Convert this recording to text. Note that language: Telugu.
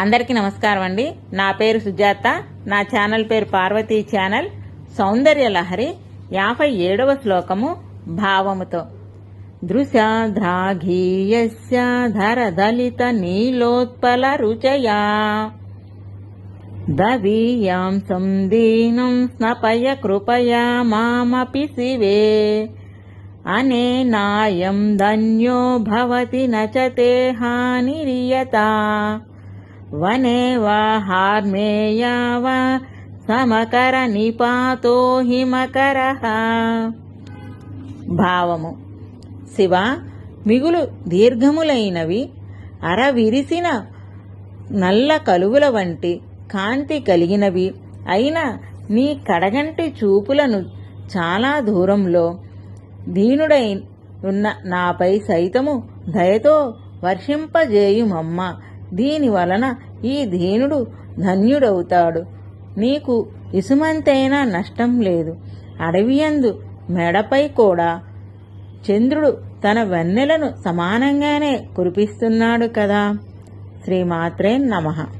అందరికీ నమస్కారం అండి. నా పేరు సుజాత. నా ఛానల్ పేరు పార్వతీ ఛానల్. సౌందర్య లహరి యాభై ఏడవ శ్లోకము భావముతో. దృశాధ్రాఘీయస్య ధరదలిత నీలోత్పల రుచయా. దవీయాం సందీనం స్నపయ కృపయా మామపి శివే. అనేనాయం ధన్యో భవతి నచతే హానిరియతా. వనే వా హార్మేయా వా సమకర నిపాతో హిమకర భావము శివ మిగులు దీర్ఘములైనవి అరవిరిసిన నల్ల కలువుల వంటి కాంతి కలిగినవి. అయిన నీ కడగంటి చూపులను చాలా దూరంలో దీనుడై ఉన్న నాపై సైతము దయతో వర్షింపజేయుమమ్మ. దీని వలన ఈ దీనుడు ధన్యుడవుతాడు. నీకు ఇసుమంతైనా నష్టం లేదు. అడవియందు మెడపై కూడా చంద్రుడు తన వెన్నెలను సమానంగానే కురిపిస్తున్నాడు కదా. శ్రీమాత్రే నమః.